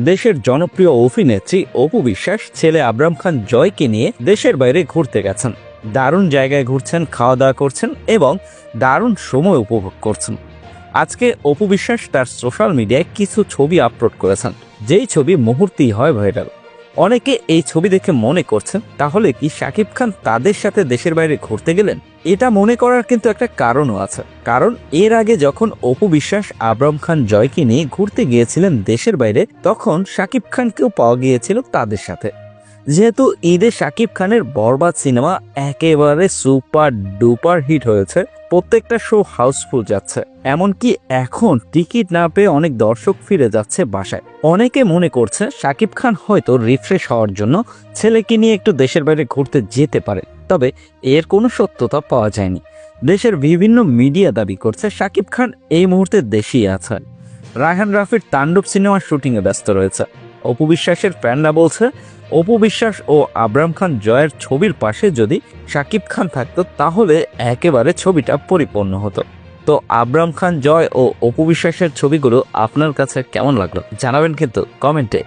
দেশের জনপ্রিয় অভিনেত্রী অপু বিশ্বাস, ছেলে আবরাম খান জয়কে নিয়ে দেশের বাইরে ঘুরতে গেছেন। দারুণ জায়গায় ঘুরছেন খাওয়া দাওয়া করছেন এবং দারুণ সময় উপভোগ করছেন। আজকে অপু বিশ্বাস তার সোশ্যাল মিডিয়ায় কিছু ছবি আপলোড করেছেন। যেই ছবি মুহূর্তেই হয় ভাইরাল অনেকে এই ছবি দেখে মনে করছেন, তাহলে কি শাকিব খান তাদের সাথে দেশের বাইরে ঘুরতে গেলেন? এটা মনে করার কিন্তু একটা কারণও আছে। কারণ এর আগে যখন অপু বিশ্বাস, আবরাম খান জয়কে নিয়ে ঘুরতে গিয়েছিলেন দেশের বাইরে, তখন শাকিব খানকেও পাওয়া গিয়েছিল তাদের সাথে। যেহেতু ঈদে শাকিব খানের বরবাদ সিনেমা একেবারে সুপার ডুপার হিট হয়েছে, প্রত্যেকটা শো হাউসফুল যাচ্ছে। এমনকি এখন টিকিট না পেয়ে অনেক দর্শক ফিরে যাচ্ছে বাসায়। অনেকে মনে করছে শাকিব খান হয়তো রিফ্রেশ হওয়ার জন্য ছেলেকে নিয়ে একটু দেশের বাইরে ঘুরতে যেতে পারে, তবে এর কোনো সত্যতা পাওয়া যায়নি। দেশের বিভিন্ন মিডিয়া দাবি করছে শাকিব খান এই মুহূর্তে দেশেই আছে রায়হান রাফির তাণ্ডব সিনেমার শুটিংয়ে ব্যস্ত রয়েছে। অপু বিশ্বাসের ফ্যানরা বলছে, অপু বিশ্বাস ও আবরাম খান জয়ের ছবির পাশে যদি শাকিব খান থাকতো, তাহলে একেবারে ছবিটা পরিপূর্ণ হতো। তো আবরাম খান জয় ও অপু বিশ্বাসের ছবিগুলো আপনার কাছে কেমন লাগল জানাবেন কিন্তু কমেন্টে।